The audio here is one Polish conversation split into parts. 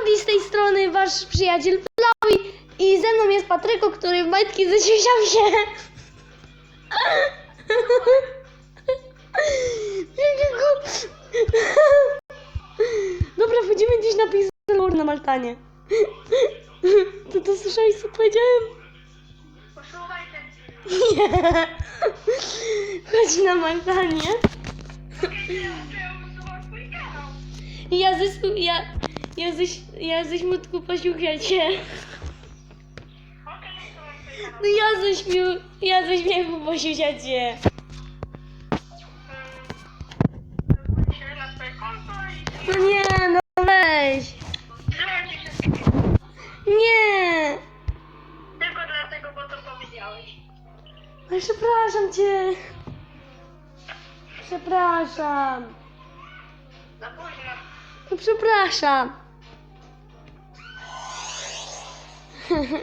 Z tej strony wasz przyjaciel Flauj i ze mną jest Patryko, który w majtki zaciesiał się. Dobra, wchodzimy gdzieś na Pixelor na Maltanie. To to słyszałeś co powiedziałem? Film. Nie. Chodź na Maltanie. Ja. I ja ja. Okej, usuwam twój kanał. No ja ze śmiu, ja ze śmiechu posiuchę cię. Hmm. Się na swoje konto i... No nie, no weź. Nie. Tylko dlatego, bo to powiedziałeś. No przepraszam cię. Przepraszam. Za późno. No przepraszam. Dobra,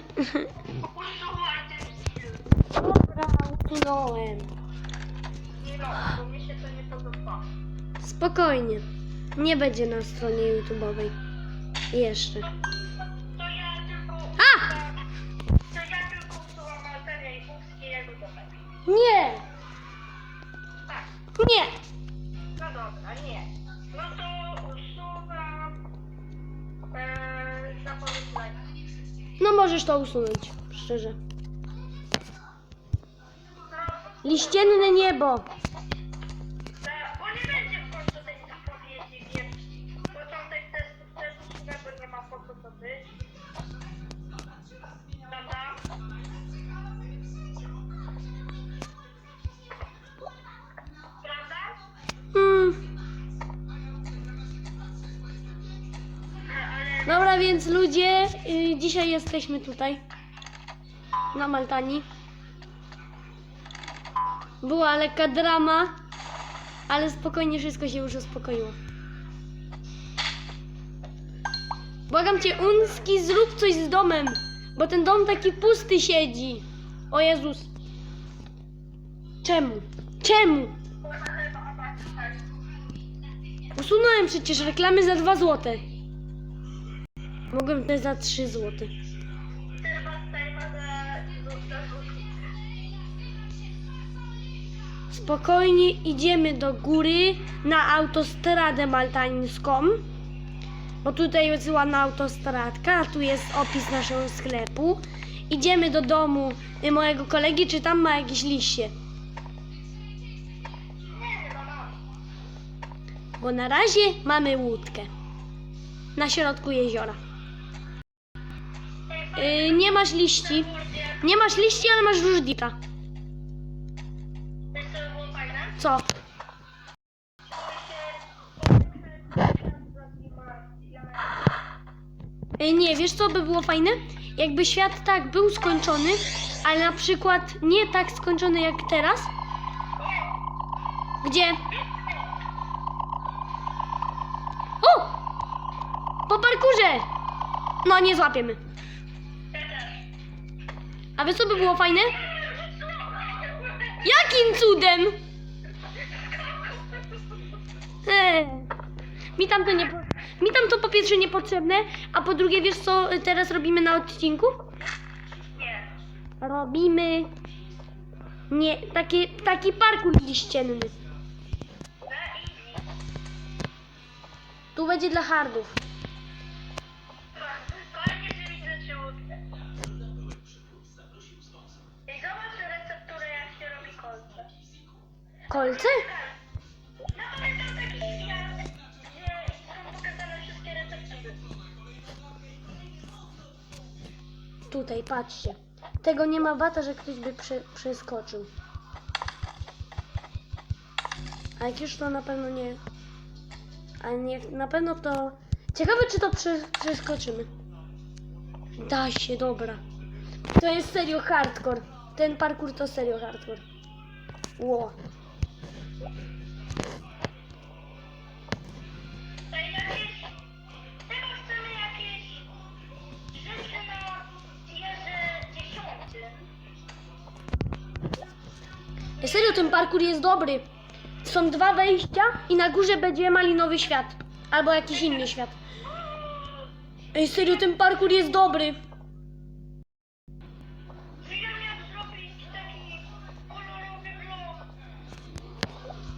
podoba. Spokojnie. Nie będzie na stronie YouTube'owej. Jeszcze. To ja tylko... A! To ja tylko usuwam. Nie. Tak. Nie. Możesz to usunąć. Szczerze. Liścienne niebo. Jesteśmy tutaj. Na Maltanii. Była lekka drama, ale spokojnie wszystko się już uspokoiło. Błagam cię, Unski, zrób coś z domem, bo ten dom taki pusty siedzi. O Jezus. Czemu? Czemu? Usunąłem przecież reklamy za 2 złote. Mogłem te za 3 złote. Spokojnie idziemy do góry na autostradę maltańską. Bo tutaj jest ładna autostradka, a tu jest opis naszego sklepu. Idziemy do domu mojego kolegi, czy tam ma jakieś liście. Bo na razie mamy łódkę. Na środku jeziora. Y, nie masz liści. Nie masz liści, ale masz różdita. Wiesz co by było fajne? Co? Y, Nie, wiesz co by było fajne? Jakby świat tak był skończony, ale na przykład nie tak skończony jak teraz. Gdzie? O! Po parkurze! No, nie złapiemy. A wiesz co by było fajne? Jakim cudem? Mi tam to nie... po- Mi tam to po pierwsze niepotrzebne, a po drugie wiesz co teraz robimy na odcinku? Nie. Robimy... Nie, taki, taki parkour liścienny. Tu będzie dla hardów. Fajnie, Tutaj, patrzcie. Tego nie ma bata, że ktoś by prze, przeskoczył. A jak już to na pewno nie... A nie, na pewno to... Ciekawe, czy to prze, przeskoczymy. Da się, dobra. To jest serio hardcore. Ten parkour to serio hardcore. Ło. To Serio, ten parkour jest dobry. Są dwa wejścia i na górze będzie malinowy świat. Albo jakiś inny świat. Ej, serio, ten parkour jest dobry.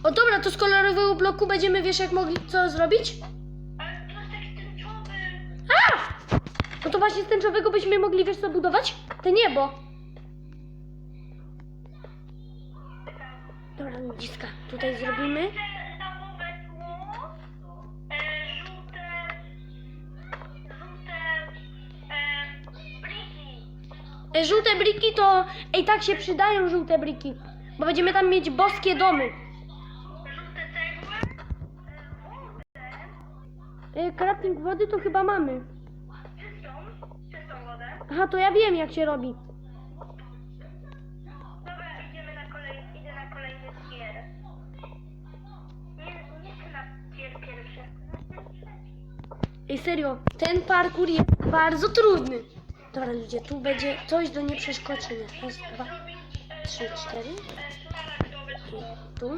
O dobra, to z kolorowego bloku będziemy, wiesz jak mogli co zrobić? A! No to właśnie z tęczowego byśmy mogli, wiesz co budować? Te niebo. Ludziska, tutaj zrobimy. E, żółte... Briki to... Ej, tak się przydają żółte briki. Bo będziemy tam mieć boskie domy. Żółte cegły. E, Crafting wody to chyba mamy. Aha, to ja wiem jak się robi. Serio, ten parkour jest bardzo trudny. Dobra, ludzie, tu będzie coś do nieprzeszkodzenia. Raz, dwa, trzy, cztery. Tu.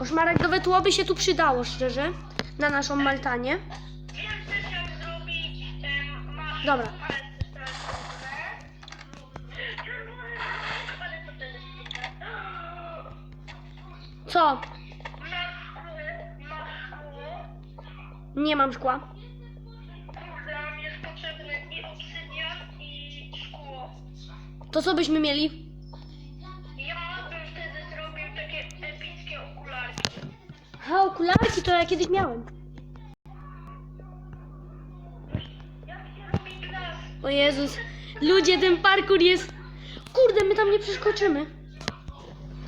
O szmaragdowe tło by się tu przydało, szczerze. Na naszą masz Dobra. Co? Masz szkło, masz szkło. Nie mam szkła. Kurde, nam jest potrzebny i obsydian i szkło. To co byśmy mieli? Ja bym wtedy zrobił takie epickie okularki. Aha, okularki to ja kiedyś miałem. Jak się robi glas? O Jezus. Ludzie, ten parkour jest... Kurde, my tam nie przeskoczymy.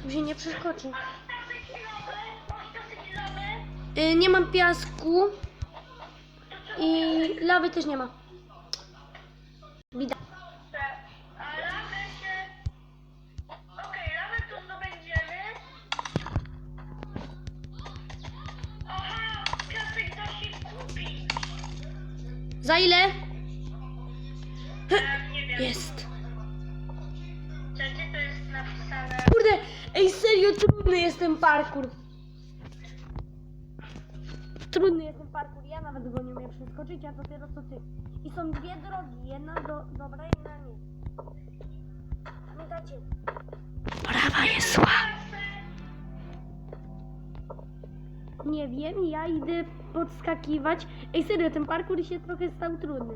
Tam się nie przeskoczy. Masz tasek lawy? Masz tasek lawy? Y, nie mam piasku. I lawy też nie ma. Bida. Za ile? Jest. Kurde, ej serio, trudny jest ten parkour. Trudny jest nawet go nie umiem przeskoczyć, a dopiero co ty. I są dwie drogi, jedna do, dobra, jedna nie. Pamiętacie? Prawa jest zła. Nie wiem, ja idę podskakiwać. Ej serio, ten parkour się trochę stał trudny.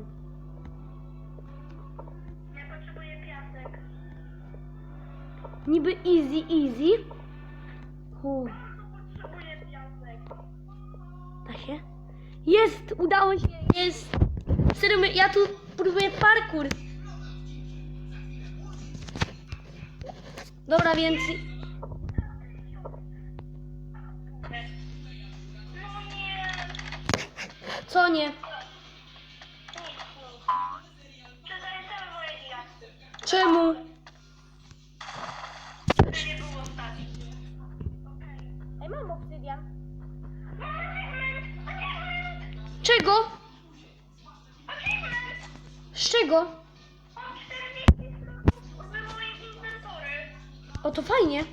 Ja potrzebuję piasek. Niby easy, easy. Hu. Jest! Udało się! Jest! Serio, my- ja tu próbuję parkour. Dobra, więc... Co nie? Czemu? Czego? Z czego? Mam 40 slotów w moim inwentory. O, to fajnie.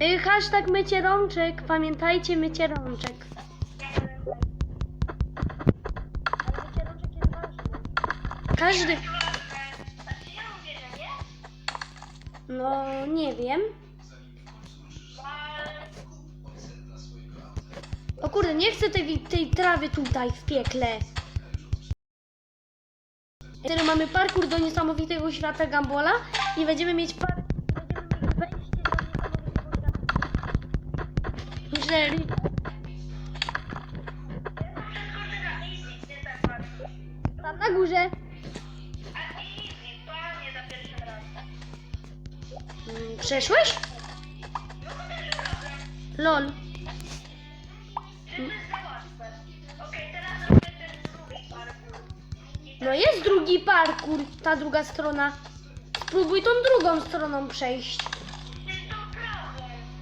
Ej, hashtag mycie rączek. Pamiętajcie, mycie rączek. Każdy... nie wiem. O kurde, nie chcę tej, tej trawy tutaj w piekle. Teraz mamy parkour do niesamowitego świata Gambola i będziemy mieć par... będziemy mieć wejście do niesamowitego świata. Na górze. Parkour. I No jest drugi parkour, ta druga strona. Spróbuj tą drugą stroną przejść.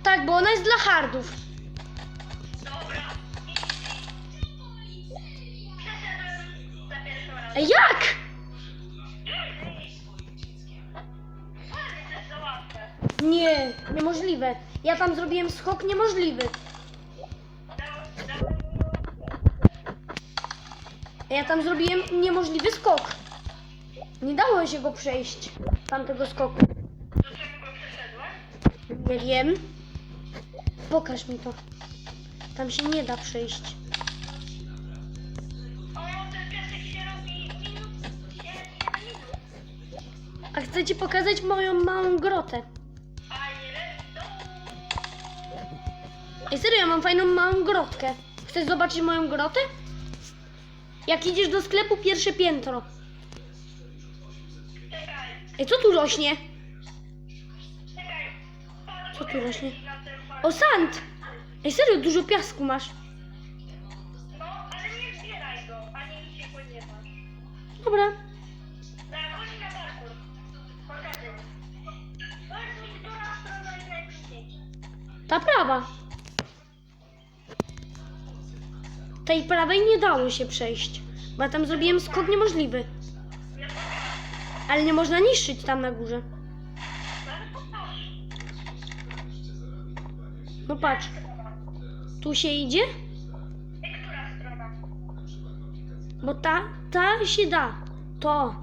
Tak, bo ona jest dla hardów. Jak? Nie, niemożliwe. Ja tam zrobiłem skok niemożliwy. Ja tam zrobiłem niemożliwy skok. Nie dało się go przejść, tamtego skoku. Nie wiem. Pokaż mi to. Tam się nie da przejść. A chcę ci pokazać moją małą grotę. Ej, serio, ja mam fajną małą grotkę. Chcesz zobaczyć moją grotę? Jak idziesz do sklepu, pierwsze piętro. Ej, co tu rośnie? Co tu rośnie? O, sand! Ej, serio, dużo piasku masz. Tej prawej nie dało się przejść, bo tam zrobiłem skok niemożliwy. Ale nie można niszczyć tam na górze. No patrz, tu się idzie, bo ta, ta się da. To.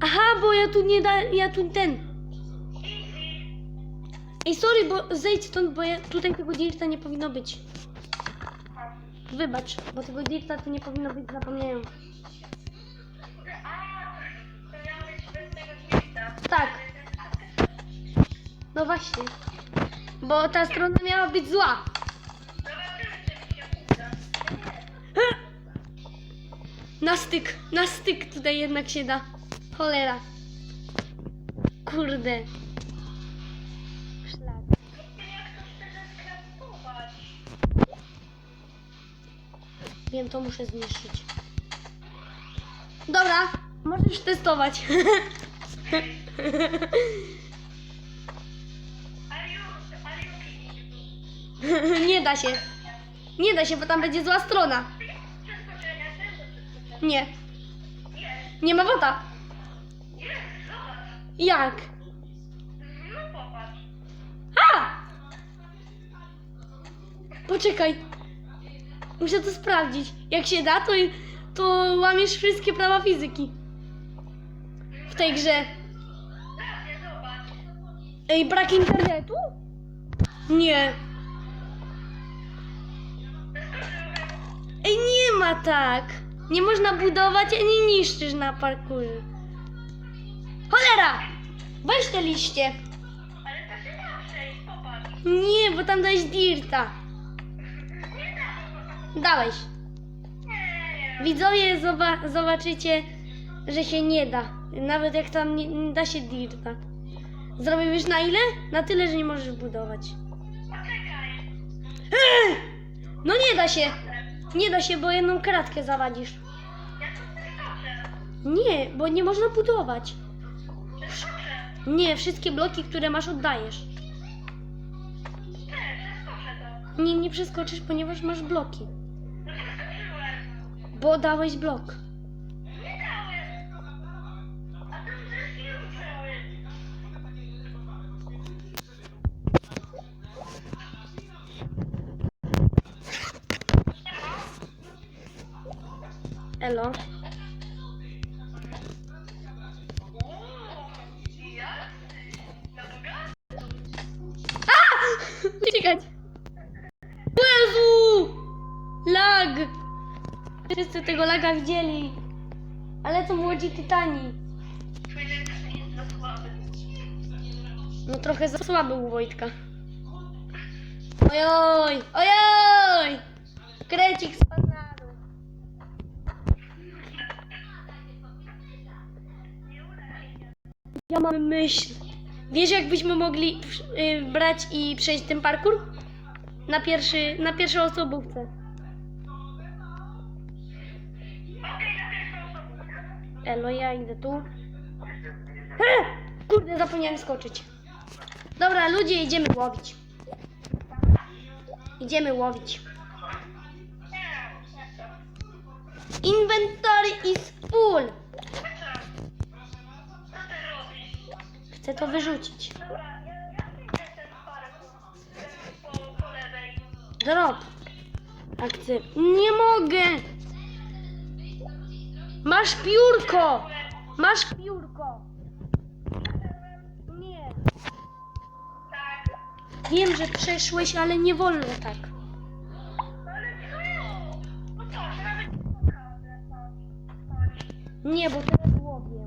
Aha, bo ja tu nie da, ja tu ten. Ej, sorry, bo zejdź stąd, bo ja, tutaj tego dirta nie powinno być. Wybacz, bo tego dirta tu nie powinno być, zapomniałem. Tak. No właśnie. Bo ta strona miała być zła. Na styk, na styk tutaj jednak się da. Cholera. Kurde. Wiem, to muszę zniszczyć. Dobra, możesz testować. Nie da się. Nie da się, bo tam będzie zła strona. Nie, nie ma wota. Jak? A! Poczekaj. Muszę to sprawdzić. Jak się da, to, to łamiesz wszystkie prawa fizyki. W tej grze. Ej, brak internetu? Nie. Ej, nie ma tak. Nie można budować ani niszczysz na parkurze. Cholera! Weź te liście. Nie, bo tam dałeś dirta. Dałeś. Widzowie zoba- zobaczycie, że się nie da. Nawet jak tam nie, nie da się dirta. Zrobisz na ile? Na tyle, że nie możesz budować. Eee! No nie da się. Nie da się, bo jedną kratkę zawadzisz. Nie, bo nie można budować. Nie, wszystkie bloki, które masz, oddajesz. Nie, nie przeskoczysz, ponieważ masz bloki. Bo dałeś blok. Elo. Tego laga widzieli. Ale to młodzi tytani. No trochę za słaby u Wojtka. Ojoj! Ojoj! Krecik spadł na dół. Ja mam myśl. Wiesz, jakbyśmy mogli y, brać i przejść ten parkour? Na, pierwszy, na pierwszej osobówce. Elo, ja idę tu. He! Kurde, zapomniałem skoczyć. Dobra, ludzie, idziemy łowić. Idziemy łowić. Co ty robisz? Chcę to wyrzucić. Drop. Akcję. Nie mogę. Masz piórko. Masz piórko. Nie. Wiem, że przeszłeś, ale nie wolno tak. Nie bo teraz łowię.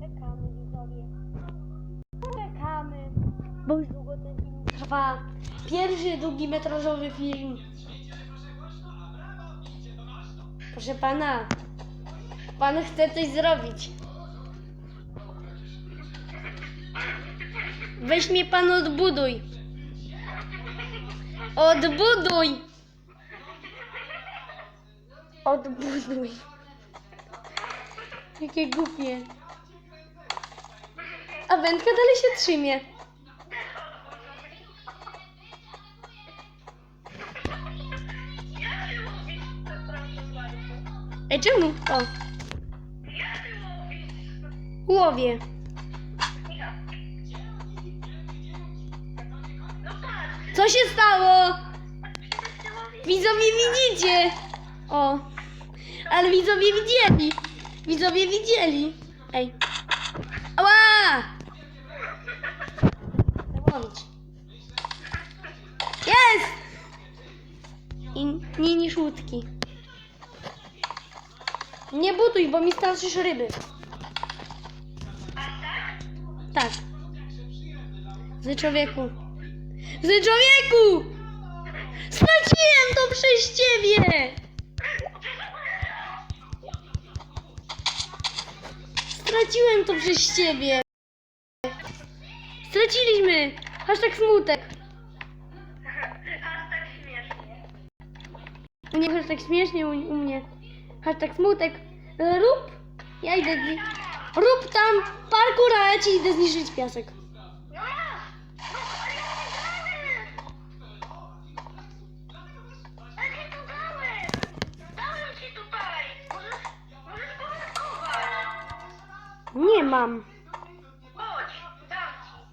Czekamy, widzowie. Czekamy. Bo już długo ten film trwa. Pierwszy długimetrażowy film. Proszę pana. Pan chce coś zrobić. Weź mnie pan odbuduj. Odbuduj. Odbuduj. Jakie głupie. A wędka dalej się trzymie. Ej, czemu? O, łowię. Co się stało? Widzowie widzicie. O, ale widzowie widzieli. Widzowie widzieli. Ej. Ała! Jest! I nie niż łódki. Nie buduj, bo mi straszysz ryby. A tak? Tak. Zły człowieku. Zły człowieku! Straciłem to przez ciebie! Straciłem to przez ciebie. Straciliśmy. Hashtag smutek. A tak śmiesznie. U mnie hashtag śmiesznie, u, u mnie hashtag smutek. Rób. Ja idę. Rób tam parkour, a ja ci idę zniszczyć piasek. Nie! Ale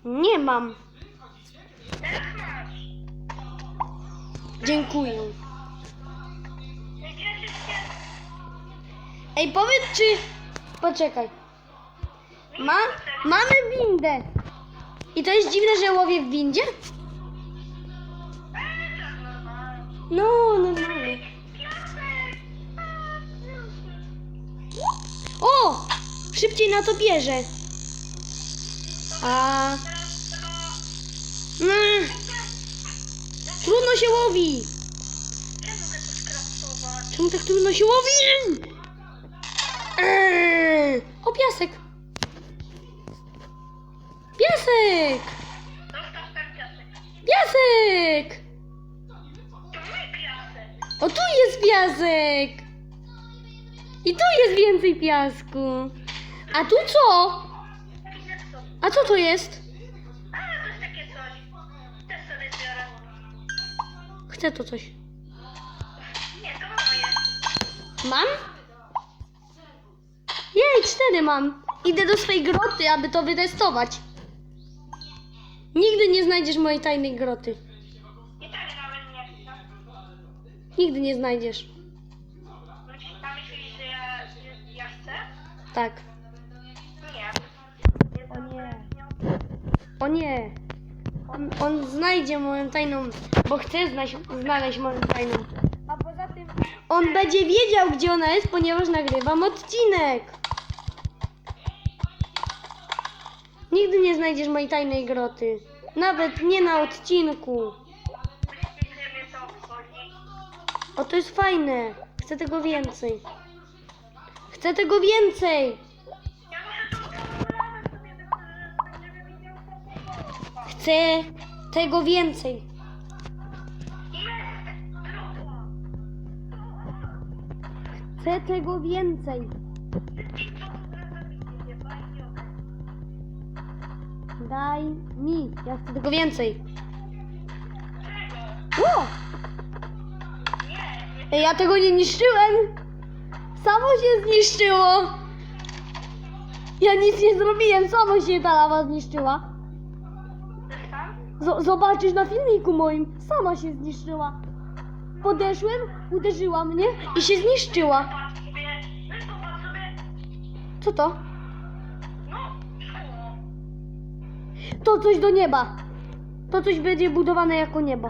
nie to Ej, powiedz czy... Poczekaj. Ma... Mamy windę. I to jest dziwne, że łowię w windzie? No, normalnie. O! Szybciej na to bierze. A... Mm, trudno się łowi. Czemu tak trudno się łowi? Eee, o, piasek. Piasek! Zostaw ten piasek. Piasek! To mój piasek. O, tu jest piasek! I tu jest więcej piasku. A tu co? A co to jest? A, to jest takie coś. Też sobie biorę. Chcę to coś. Nie, to moje. Mam? Jej, cztery mam. Idę do swojej groty, aby to wytestować. Nigdy nie znajdziesz mojej tajnej groty. I tak nawet nie chcę. Nigdy nie znajdziesz. Myślisz, że ja, że ja chcę? Tak. Nie. O nie. O nie. On, on znajdzie moją tajną, bo chce znać, znaleźć moją tajną. A poza tym on będzie wiedział, gdzie ona jest, ponieważ nagrywam odcinek. Nigdy nie znajdziesz mojej tajnej groty. Nawet nie na odcinku. O, to jest fajne. Chcę tego więcej. Chcę tego więcej. Chcę tego więcej. Chcę tego więcej. Daj mi. Ja chcę tego więcej. Czego? O! Nie, nie. Ej, ja tego nie niszczyłem. Samo się zniszczyło. Ja nic nie zrobiłem, samo się ta lawa zniszczyła. Z- zobaczysz na filmiku moim, sama się zniszczyła. Podeszłem, uderzyła mnie i się zniszczyła. Co to? no, szkło. To coś do nieba. To coś będzie budowane jako niebo.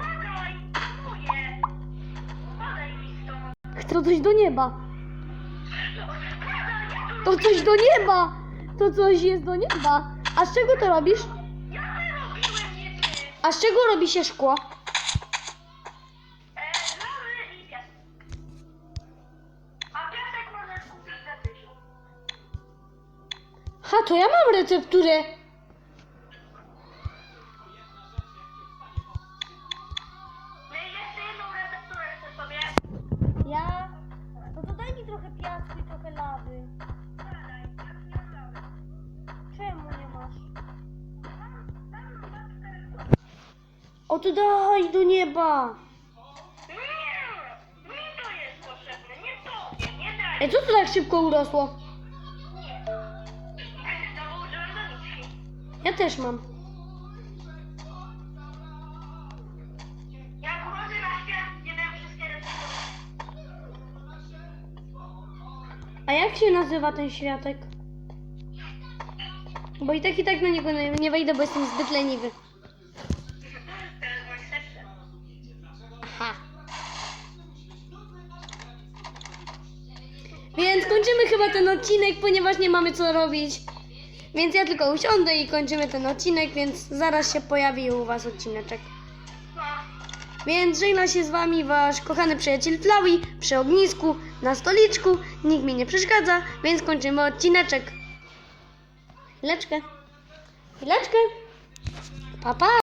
Chcę coś do nieba. To coś do nieba. To coś jest do nieba. A z czego to robisz? A z czego robi się szkło? Ha, to ja mam recepturę. Nieba. Nie, mi to jest potrzebne, nie tobie, nie daj. Ej, co to tak szybko urosło? Nie. Doniczki. Ja też mam. Jak urodzę na świat, nie miałem wszystkie receptury. A jak się nazywa ten światek? Bo i tak i tak na niego nie, nie wejdę, bo jestem zbyt leniwy. Odcinek, ponieważ nie mamy co robić. Więc ja tylko usiądę i kończymy ten odcinek, więc zaraz się pojawi u Was odcineczek. Więc żegna się z Wami Wasz kochany przyjaciel Flowey przy ognisku, na stoliczku. Nikt mi nie przeszkadza, więc kończymy odcineczek. Chwileczkę. Chwileczkę. Pa, pa.